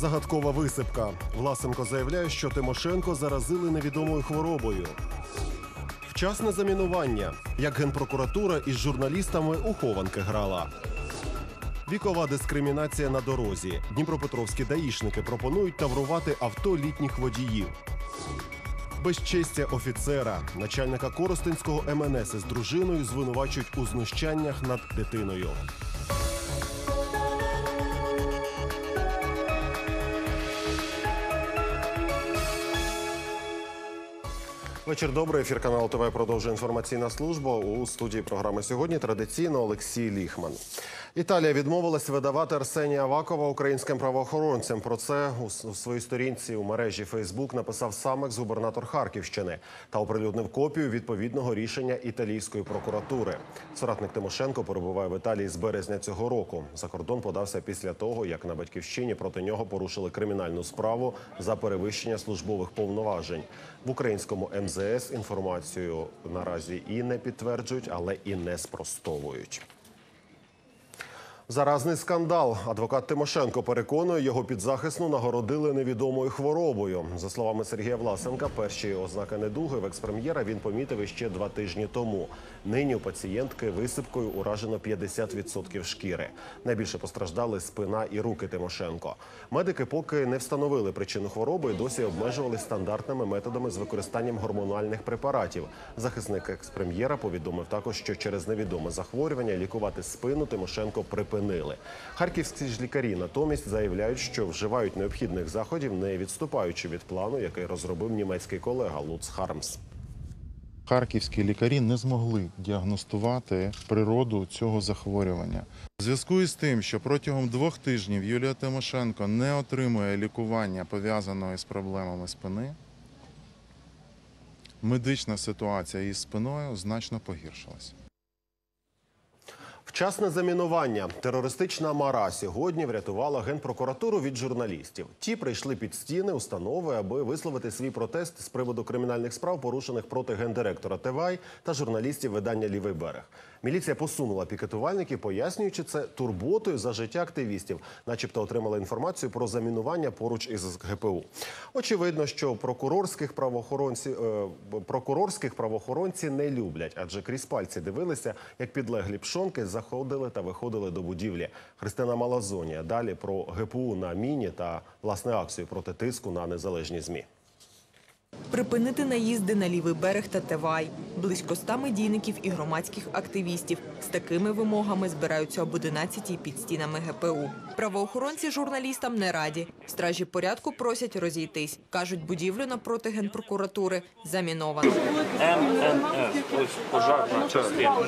Загадкова висипка. Власенко заявляє, що Тимошенко заразили невідомою хворобою. Вчасне замінування. Як генпрокуратура із журналістами у хованки грала. Вікова дискримінація на дорозі. Дніпропетровські даїшники пропонують таврувати авто літніх водіїв. Безчестя офіцера, начальника Коростенського МНС із дружиною звинувачують у знущаннях над дитиною. Вечір добрий. Ефір каналу ТВ продовжує інформаційна служба. У студії програми сьогодні традиційно Олексій Ліхман. Італія відмовилась видавати Арсенія Авакова українським правоохоронцям. Про це у своїй сторінці у мережі Фейсбук написав сам екс-губернатор Харківщини та оприлюднив копію відповідного рішення італійської прокуратури. Соратник Тимошенко перебуває в Італії з березня цього року. За кордон подався після того, як на батьківщині проти нього порушили кримінальну справу за перевищення службових повноважень. В українському МЗС інформацію наразі і не підтверджують, але і не спростовують. Заразний скандал. Адвокат Тимошенко переконує, його підзахисну нагородили невідомою хворобою. За словами Сергія Власенка, перші ознаки недуги в експрем'єра він помітив іще два тижні тому. Нині у пацієнтки висипкою уражено 50% шкіри. Найбільше постраждали спина і руки Тимошенко. Медики поки не встановили причину хвороби досі обмежували стандартними методами з використанням гормональних препаратів. Захисник експрем'єра повідомив також, що через невідоме захворювання лікувати спину Тимошенко припинили. Харківські ж лікарі натомість заявляють, що вживають необхідних заходів, не відступаючи від плану, який розробив німецький колега Луц Хармс. Харківські лікарі не змогли діагностувати природу цього захворювання. У зв'язку із тим, що протягом двох тижнів Юлія Тимошенко не отримує лікування пов'язаного із проблемами спини, медична ситуація із спиною значно погіршилась. Вчасне замінування. Терористична мара сьогодні врятувала генпрокуратуру від журналістів. Ті прийшли під стіни установи, аби висловити свій протест з приводу кримінальних справ, порушених проти гендиректора Тевай та журналістів видання Лівий берег. Міліція посунула пікетувальників, пояснюючи це турботою за життя активістів, начебто отримала інформацію про замінування поруч із ГПУ. Очевидно, що прокурорських правоохоронці е, прокурорських правоохоронці не люблять, адже крізь пальці дивилися, як підлеглі пшонки заходили та виходили до будівлі. Христина Малазонія. Далі про ГПУ на міні та власне акцію проти тиску на незалежні змі. Припинити наїзди на лівий берег та Тевай. Близько ста медійників і громадських активістів. З такими вимогами збираються об 11-й під стінами ГПУ. Правоохоронці журналістам не раді. Стражі порядку просять розійтись. Кажуть, будівлю напроти генпрокуратури заміновано. МНФ, ось пожарна.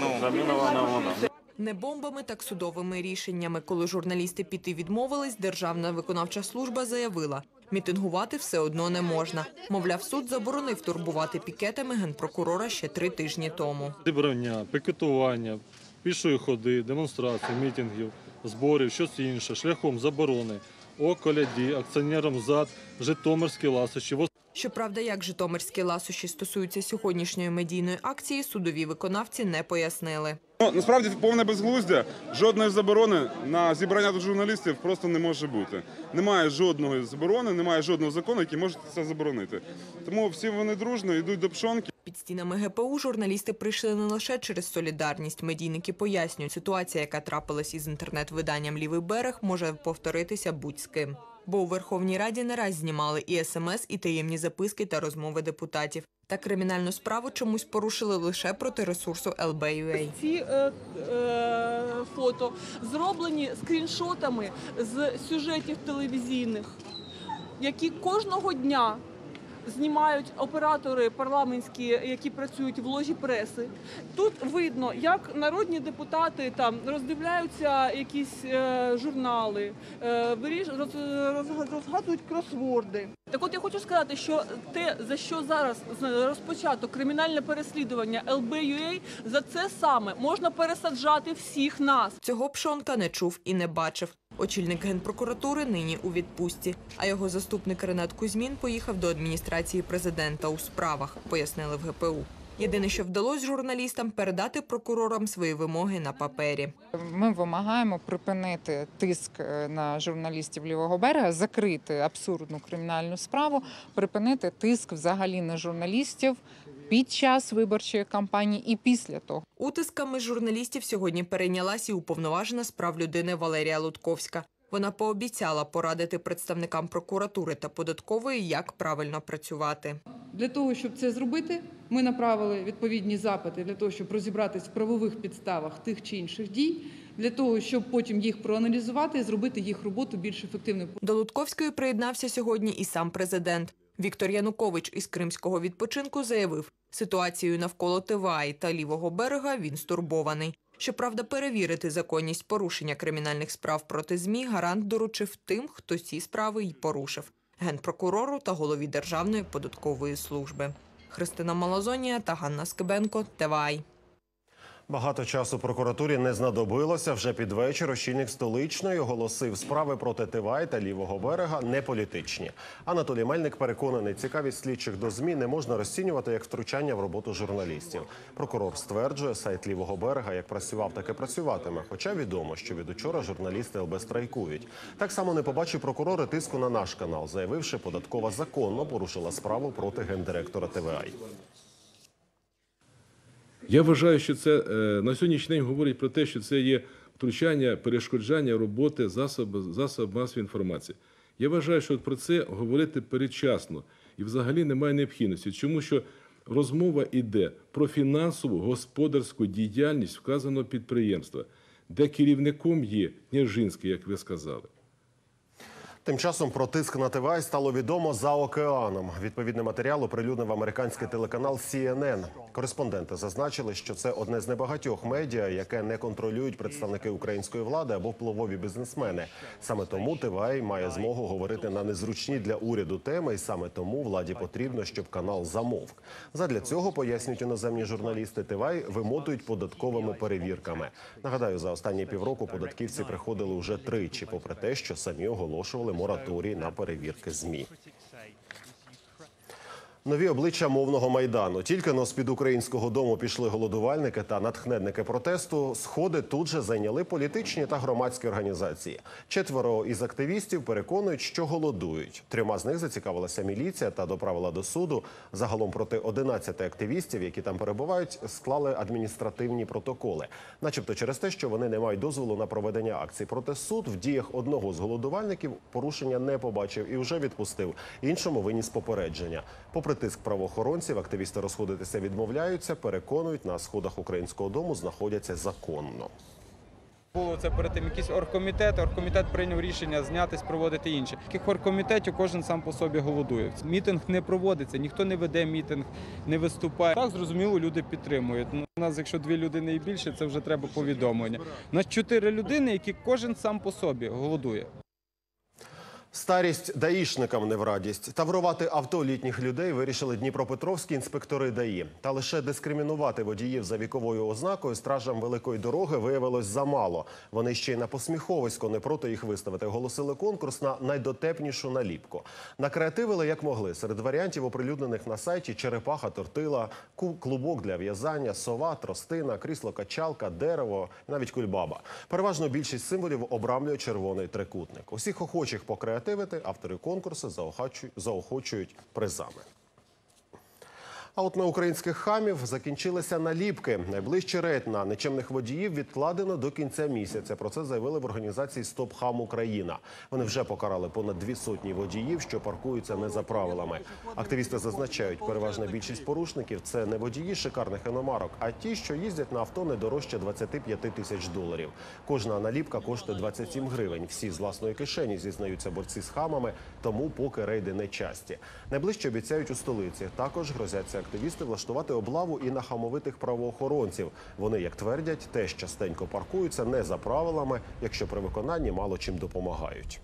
Ну, замінована вона. Не бомбами, так судовими рішеннями. Коли журналісти піти відмовились, Державна виконавча служба заявила, мітингувати все одно не можна. Мовляв, суд заборонив турбувати пікетами генпрокурора ще три тижні тому. зібрання, пікетування, пішої ходи, демонстрації, мітингів, зборів, щось інше, шляхом заборони, околяді, акціонерам ЗАД, Житомирські ласощі. Щоправда, як житомирські ласощі стосуються сьогоднішньої медійної акції, судові виконавці не пояснили. Ну, насправді повне безглуздя. Жодної заборони на зібрання до журналістів просто не може бути. Немає жодної заборони, немає жодного закону, який може це заборонити. Тому всі вони дружно йдуть до пшонки. Під стінами ГПУ журналісти прийшли не лише через солідарність. Медійники пояснюють, ситуація, яка трапилась із інтернет-виданням Лівий берег, може повторитися будь з ким. Бо у Верховній Раді не раз знімали і смс, і таємні записки та розмови депутатів. Та кримінальну справу чомусь порушили лише проти ресурсу LB.UA. Ці е, е, фото зроблені скріншотами з сюжетів телевізійних, які кожного дня знімають оператори парламентські, які працюють в ложі преси. Тут видно, як народні депутати там роздивляються якісь е, журнали, е, виріш, роз, роз- розгадують кросворди. Так от я хочу сказати, що те, за що зараз розпочато кримінальне переслідування LBUA, за це саме можна пересаджати всіх нас. Цього Пшонка не чув і не бачив. Очільник генпрокуратури нині у відпустці, а його заступник Ренат Кузьмін поїхав до адміністрації президента у справах, пояснили в ГПУ. Єдине, що вдалося журналістам передати прокурорам свої вимоги на папері. Ми вимагаємо припинити тиск е, на журналістів лівого берега, закрити абсурдну кримінальну справу, припинити тиск взагалі на журналістів під час виборчої кампанії і після того. Утисками журналістів сьогодні перейнялась і уповноважена з прав людини Валерія Лутковська. Вона пообіцяла порадити представникам прокуратури та податкової, як правильно працювати. Для того, щоб це зробити, ми направили відповідні запити для того, щоб розібратись в правових підставах тих чи інших дій, для того, щоб потім їх проаналізувати і зробити їх роботу більш ефективною. До Лутковської приєднався сьогодні і сам президент. Віктор Янукович із кримського відпочинку заявив, ситуацією навколо Тиваї та лівого берега він стурбований. Щоправда, перевірити законність порушення кримінальних справ проти ЗМІ гарант доручив тим, хто ці справи й порушив генпрокурору та голові Державної податкової служби. Христина Малазонія та Ганна Скибенко. ТВАЙ. Багато часу прокуратурі не знадобилося. Вже під вечір очільник столичної оголосив справи проти Тивай та лівого берега не політичні. Анатолій Мельник переконаний, цікавість слідчих до змі не можна розцінювати як втручання в роботу журналістів. Прокурор стверджує, сайт лівого берега як працював, так і працюватиме. Хоча відомо, що від учора журналісти ЛБ страйкують. Так само не побачив прокурори тиску на наш канал, заявивши, податкова законно порушила справу проти гендиректора ТВАЙ. Я вважаю, що це е, на сьогоднішній день говорить про те, що це є втручання, перешкоджання роботи засобів засоб масової інформації. Я вважаю, що про це говорити передчасно і взагалі немає необхідності, чому що розмова йде про фінансову господарську діяльність вказаного підприємства, де керівником є Княжинський, як ви сказали. Тим часом про тиск на ТВА стало відомо за океаном. Відповідний матеріал оприлюднив американський телеканал CNN. Кореспонденти зазначили, що це одне з небагатьох медіа, яке не контролюють представники української влади або впливові бізнесмени. Саме тому ТВА має змогу говорити на незручні для уряду теми, і саме тому владі потрібно, щоб канал замовк. Задля цього пояснюють іноземні журналісти. ТВА вимотують податковими перевірками. Нагадаю, за останні півроку податківці приходили уже тричі, попри те, що самі оголошували мораторій на перевірки змі. Нові обличчя мовного майдану. Тільки но з під українського дому пішли голодувальники та натхненники протесту. Сходи тут же зайняли політичні та громадські організації. Четверо із активістів переконують, що голодують. Трьома з них зацікавилася міліція та доправила до суду. Загалом проти 11 активістів, які там перебувають, склали адміністративні протоколи, начебто через те, що вони не мають дозволу на проведення акцій. Проте суд в діях одного з голодувальників порушення не побачив і вже відпустив. Іншому виніс попередження. Попри тиск правоохоронців, активісти розходитися відмовляються. Переконують, на сходах українського дому знаходяться законно. Було це перед тим якийсь оргкомітет, оргкомітет прийняв рішення знятись, проводити інші. Таких оргкомітетів кожен сам по собі голодує. Мітинг не проводиться, ніхто не веде мітинг, не виступає. Так зрозуміло, люди підтримують. Ну, у нас, якщо дві людини і більше, це вже треба повідомлення. У нас чотири людини, які кожен сам по собі голодує. Старість даїшникам не в радість. Таврувати авто літніх людей вирішили дніпропетровські інспектори ДАІ. Та лише дискримінувати водіїв за віковою ознакою стражам великої дороги виявилось замало. Вони ще й на посміховисько не проти їх виставити. Оголосили конкурс на найдотепнішу наліпку. Накреативили як могли. Серед варіантів, оприлюднених на сайті черепаха, тортила, клубок для в'язання, сова, тростина, крісло качалка, дерево, навіть кульбаба. Переважно більшість символів обрамлює червоний трикутник. Усіх охочих покреативити автори конкурсу заохочують призами. А от на українських хамів закінчилися наліпки. Найближчий рейд на нечемних водіїв відкладено до кінця місяця. Про це заявили в організації Стоп Хам Україна. Вони вже покарали понад дві сотні водіїв, що паркуються не за правилами. Активісти зазначають, переважна більшість порушників це не водії шикарних іномарок, а ті, що їздять на авто не дорожче 25 тисяч доларів. Кожна наліпка коштує 27 гривень. Всі з власної кишені зізнаються борці з хамами, тому поки рейди не часті. Найближче обіцяють у столиці. Також грозяться активісти влаштувати облаву і на хамовитих правоохоронців. Вони, як твердять, теж частенько паркуються не за правилами, якщо при виконанні мало чим допомагають.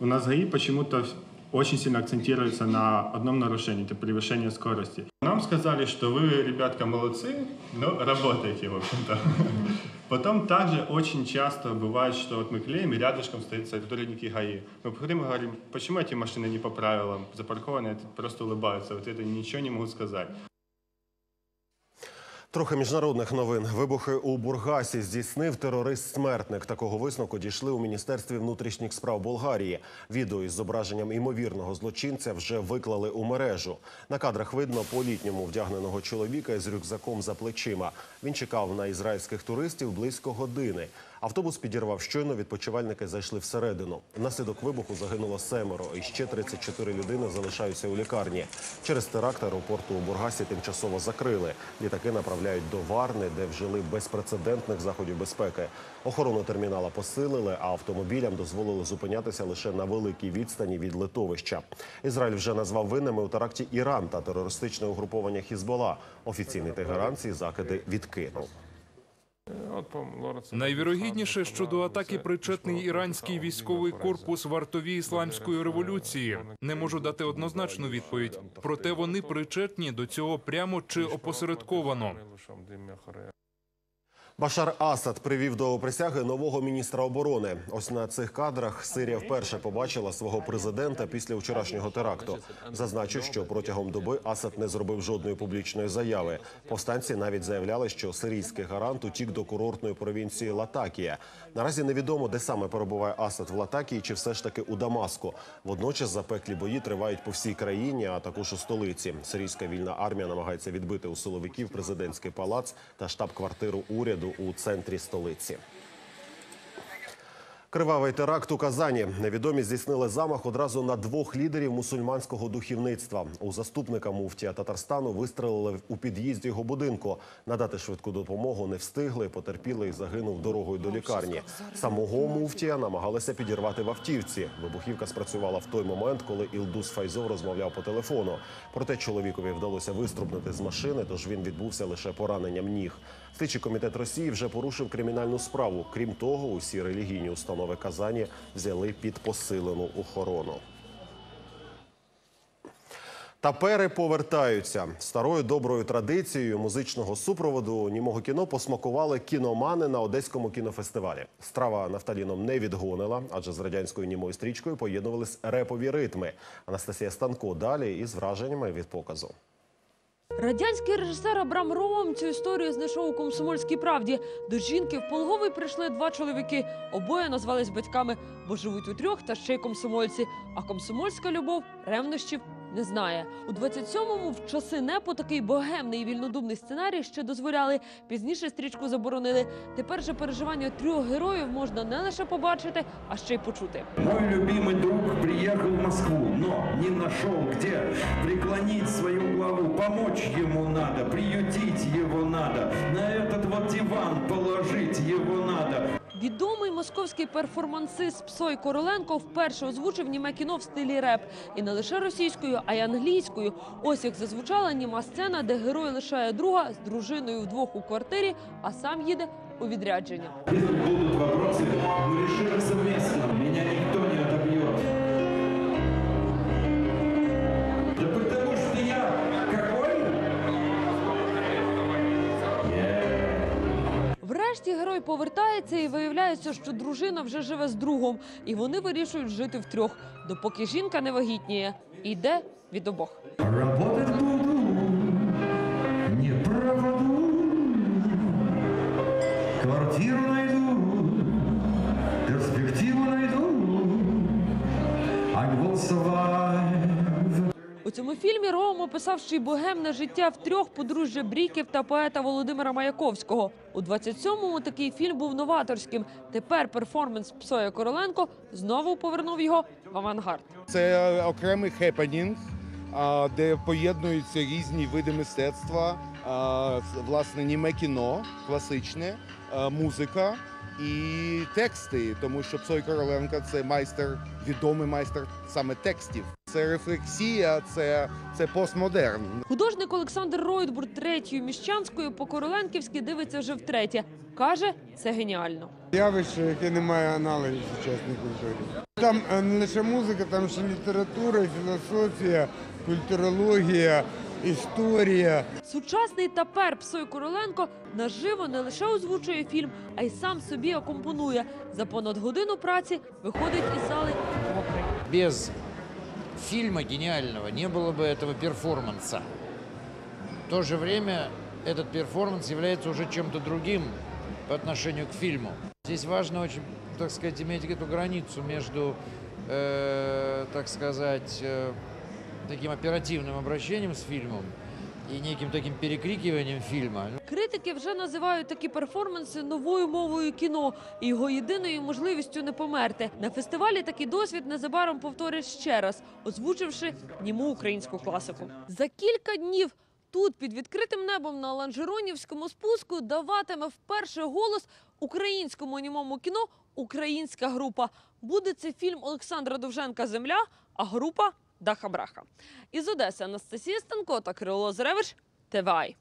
У нас ГАИ почему-то очень сильно акцентируется на одном нарушении, это превышение скорости. Нам сказали, что вы, ребятка, молодцы, но работаете, в общем-то. Потом также очень часто бывает, что вот мы клеим, и рядышком стоит сотрудники ГАИ. Мы приходим и говорим, почему эти машины не по правилам запаркованы, это просто улыбаются, вот это ничего не могут сказать. Трохи міжнародних новин. Вибухи у Бургасі здійснив терорист-смертник. Такого висновку дійшли у міністерстві внутрішніх справ Болгарії. Відео із зображенням імовірного злочинця вже виклали у мережу. На кадрах видно по-літньому вдягненого чоловіка із рюкзаком за плечима. Він чекав на ізраїльських туристів близько години. Автобус підірвав щойно. Відпочивальники зайшли всередину. Внаслідок вибуху загинуло семеро, і ще 34 людини залишаються у лікарні. Через теракт аеропорту у Бургасі тимчасово закрили. Літаки направляють до Варни, де вжили безпрецедентних заходів безпеки. Охорону термінала посилили, а автомобілям дозволили зупинятися лише на великій відстані від литовища. Ізраїль вже назвав винними у теракті Іран та терористичне угруповання Хізбола. Офіційний Тегеран ці закиди відкинув. Найвірогідніше, що до атаки причетний іранський військовий корпус вартові ісламської революції. Не можу дати однозначну відповідь. Проте вони причетні до цього прямо чи опосередковано. Башар Асад привів до присяги нового міністра оборони. Ось на цих кадрах Сирія вперше побачила свого президента після вчорашнього теракту. Зазначу, що протягом доби Асад не зробив жодної публічної заяви. Повстанці навіть заявляли, що сирійський гарант утік до курортної провінції Латакія. Наразі невідомо, де саме перебуває Асад в Латакії, чи все ж таки у Дамаску. Водночас запеклі бої тривають по всій країні, а також у столиці. Сирійська вільна армія намагається відбити у силовиків президентський палац та штаб-квартиру уряду у центрі столиці. Кривавий теракт у Казані. Невідомі здійснили замах одразу на двох лідерів мусульманського духовництва. У заступника муфтія Татарстану вистрелили у під'їзді його будинку. Надати швидку допомогу не встигли. Потерпілий загинув дорогою до лікарні. Самого муфтія намагалися підірвати в автівці. Вибухівка спрацювала в той момент, коли Ілдус Файзов розмовляв по телефону. Проте чоловікові вдалося виструбнути з машини, тож він відбувся лише пораненням ніг. Слідчий комітет Росії вже порушив кримінальну справу. Крім того, усі релігійні установи Казані взяли під посилену охорону. Тапери повертаються старою доброю традицією музичного супроводу німого кіно посмакували кіномани на одеському кінофестивалі. Страва нафталіном не відгонила, адже з радянською німою стрічкою поєднувались репові ритми. Анастасія Станко далі із враженнями від показу. Радянський режисер Абрам Ромом цю історію знайшов у комсомольській правді. До жінки в Полговий прийшли два чоловіки. Обоє назвались батьками, бо живуть у трьох та ще й комсомольці. А комсомольська любов ревнощів не знає. У 27-му в часи непо такий богемний і вільнодумний сценарій ще дозволяли. Пізніше стрічку заборонили. Тепер же переживання трьох героїв можна не лише побачити, а ще й почути. Мой любимый друг приехал в Москву, но не нашел где преклонить свою главу. Помочь ему надо, приютить его надо, на этот вот диван положить его надо. Відомий московський перформансист Псой Короленко вперше озвучив німе кіно в стилі реп. І не лише російською, а й англійською. Ось як зазвучала німа сцена, де герой лишає друга з дружиною вдвох у квартирі, а сам їде у відрядження. Если будут вопросы, мы решим совместно. Меня никто не отобьет. Врешті герой повертається і виявляється, що дружина вже живе з другом, і вони вирішують жити втрьох, допоки жінка не вагітніє і йде від обох. Работать буду, не пропаду. Квартиру найду, перспективу найду. Will survive. Цьому фільмі Ром описав ще й богемне життя втрьох подружжя Бріків та поета Володимира Маяковського. У 27-му такий фільм був новаторським. Тепер перформанс Псоя Короленко знову повернув його в авангард. Це окремий хепенінг, де поєднуються різні види мистецтва, власне, німе кіно, класичне, музика і тексти, тому що Псой Короленко це майстер, відомий майстер саме текстів. Це рефлексія, це, це постмодерн. Художник Олександр Ройтбур третьою міщанською по Короленківськи дивиться вже втретє. Каже, це геніально. Явище, яке не має аналогів сучасній культурі. Там е, не лише музика, там ще література, філософія, культурологія, історія. Сучасний тапер Псой Короленко наживо не лише озвучує фільм, а й сам собі акомпонує. За понад годину праці виходить із зали мокрий. Без фильма гениального не было бы этого перформанса. В то же время этот перформанс является уже чем-то другим по отношению к фильму. Здесь важно очень, так сказать, иметь эту границу между, э, так сказать, э, таким оперативным обращением с фильмом и неким таким перекрикиванием фильма. Критики вже називають такі перформанси новою мовою кіно і його єдиною можливістю не померти. На фестивалі такий досвід незабаром повторять ще раз, озвучивши німу українську класику. За кілька днів тут під відкритим небом на Ланжеронівському спуску даватиме вперше голос українському німому кіно Українська група. Буде це фільм Олександра Довженка Земля, а група Даха Браха. Із Одеси Анастасія Станко та Кирило Зревич. ТВАЙ.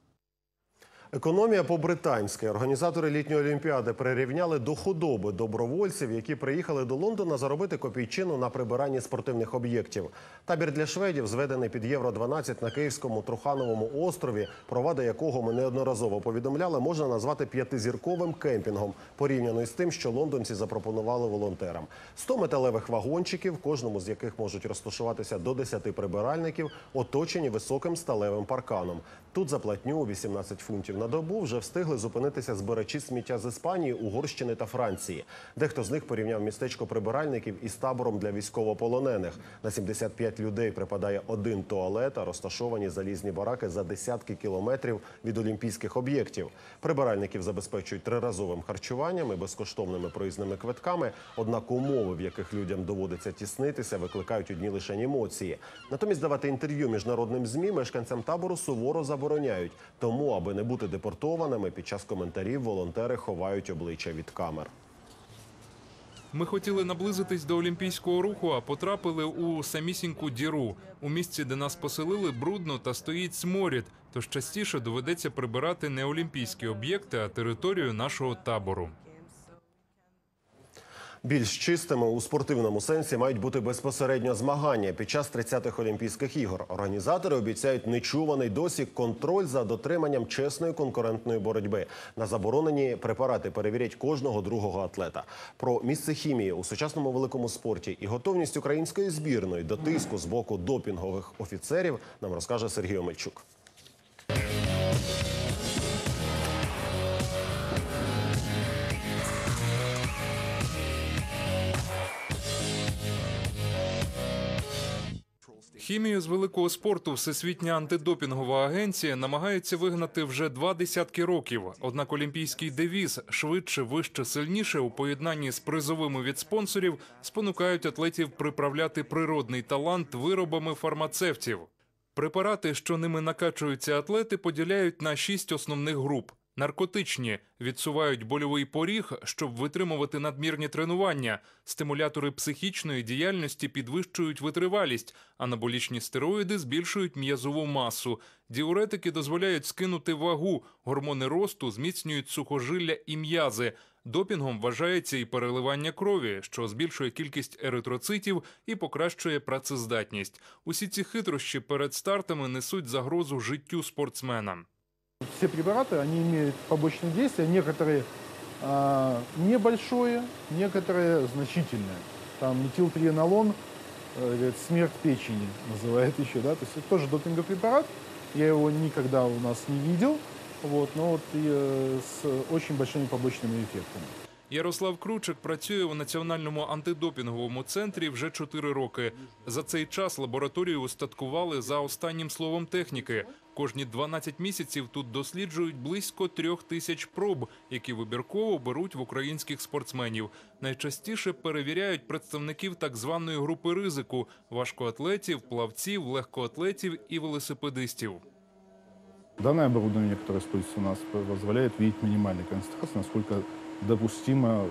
Економія по-британськи. Організатори літньої олімпіади прирівняли до худоби добровольців, які приїхали до Лондона заробити копійчину на прибиранні спортивних об'єктів. Табір для шведів, зведений під Євро 12 на Київському Трухановому острові, провади якого ми неодноразово повідомляли, можна назвати п'ятизірковим кемпінгом, порівняно із тим, що лондонці запропонували волонтерам. 100 металевих вагончиків, кожному з яких можуть розташуватися до 10 прибиральників, оточені високим сталевим парканом. Тут за платню у 18 фунтів на добу вже встигли зупинитися збирачі сміття з Іспанії, Угорщини та Франції. Дехто з них порівняв містечко прибиральників із табором для військовополонених. На 75 людей припадає один туалет, а розташовані залізні бараки за десятки кілометрів від олімпійських об'єктів. Прибиральників забезпечують триразовим харчуванням і безкоштовними проїзними квитками. Однак умови, в яких людям доводиться тіснитися, викликають одні лише емоції. Натомість давати інтерв'ю міжнародним змі мешканцям табору суворо забороняють. Тому, аби не бути депортованими, під час коментарів волонтери ховають обличчя від камер. Ми хотіли наблизитись до олімпійського руху, а потрапили у самісіньку діру. У місці, де нас поселили, брудно та стоїть сморід. Тож частіше доведеться прибирати не олімпійські об'єкти, а територію нашого табору. Більш чистими у спортивному сенсі мають бути безпосередньо змагання під час 30-х Олімпійських ігор. Організатори обіцяють нечуваний досі контроль за дотриманням чесної конкурентної боротьби. На заборонені препарати перевірять кожного другого атлета. Про місце хімії у сучасному великому спорті і готовність української збірної до тиску з боку допінгових офіцерів нам розкаже Сергій Омельчук. Хімію з великого спорту Всесвітня антидопінгова агенція намагається вигнати вже два десятки років. Однак олімпійський девіз швидше, вище, сильніше у поєднанні з призовими від спонсорів спонукають атлетів приправляти природний талант виробами фармацевтів. Препарати, що ними накачуються атлети, поділяють на шість основних груп. Наркотичні відсувають больовий поріг, щоб витримувати надмірні тренування. Стимулятори психічної діяльності підвищують витривалість, анаболічні стероїди збільшують м'язову масу. Діуретики дозволяють скинути вагу, гормони росту зміцнюють сухожилля і м'язи. Допінгом вважається і переливання крові, що збільшує кількість еритроцитів і покращує працездатність. Усі ці хитрощі перед стартами несуть загрозу життю спортсмена. Все препараты, они имеют побочные действия, некоторые а, небольшое, некоторые значительные. Там метилтриенолон, э, говорят, смерть печени называют еще, да, то есть это тоже допинговый препарат, я его никогда у нас не видел, вот, но вот и э, с очень большими побочными эффектами. Ярослав Кручик працює у національному антидопінговому центрі вже 4 роки. За цей час лабораторію устаткували за останнім словом техніки. Кожні 12 місяців тут досліджують близько трьох тисяч проб, які вибірково беруть в українських спортсменів. Найчастіше перевіряють представників так званої групи ризику важкоатлетів, плавців, легкоатлетів і велосипедистів. Данное оборудование, которое используется у нас, позволяет видеть минимальные концентрации, насколько допустимо